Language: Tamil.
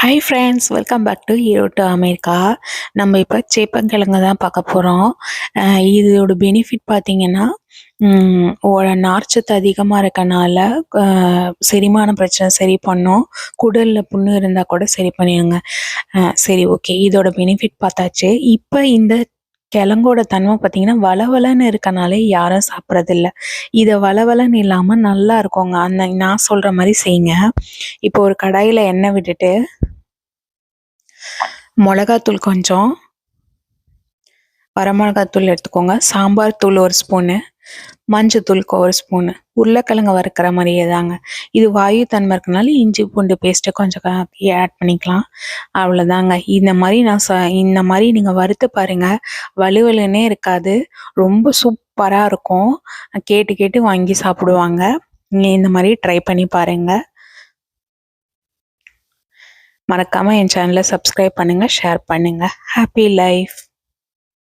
Hi friends welcome back to ஈரோட்டு அமெரிக்கா நம்ம இப்போ சேப்பங்கிழங்கு தான் பார்க்க போகிறோம் இதோட பெனிஃபிட் பார்த்தீங்கன்னா நார்ச்சத்து அதிகமாக இருக்கனால செரிமான பிரச்சனை சரி பண்ணும். குடலில் புண்ணு இருந்தால் கூட சரி பண்ணிடுங்க. சரி ஓகே இதோட பெனிஃபிட் பார்த்தாச்சு. இப்போ இந்த கிழங்கோட தன்மை பார்த்தீங்கன்னா வளவலன்னு இருக்கனாலே யாரும் சாப்பிட்றதில்ல. இதை வளவலன்னு இல்லாமல் நல்லா இருக்குங்க. அந்த நான் சொல்கிற மாதிரி செய்யுங்க. இப்போ ஒரு கடாயில் எண்ணெய் விட்டுட்டு மிளகாத்தூள் கொஞ்சம். வரமிளகாத்தூள் எடுத்துக்கோங்க. சாம்பார் தூள் ஒரு ஸ்பூனு. மஞ்சத்தூள் ஒரு ஸ்பூனு. உருளைக்கிழங்கு வறுக்கிற மாதிரியே தாங்க. இது வாயு தன்மை இருக்கனால இஞ்சி பூண்டு பேஸ்ட்டு கொஞ்சம் ஆட் பண்ணிக்கலாம். அவ்வளோதாங்க. இந்த மாதிரி நான் ச இந்த மாதிரி நீங்கள் வறுத்து பாருங்கள் வலுவலுன்னே இருக்காது. ரொம்ப சூப்பராக இருக்கும். கேட்டு கேட்டு வாங்கி சாப்பிடுவாங்க. நீங்கள் இந்த மாதிரி ட்ரை பண்ணி பாருங்கள் மறக்காமல் என் சேனலை சப்ஸ்கிரைப் பண்ணுங்கள் ஷேர் பண்ணுங்கள் ஹாப்பி லைஃப்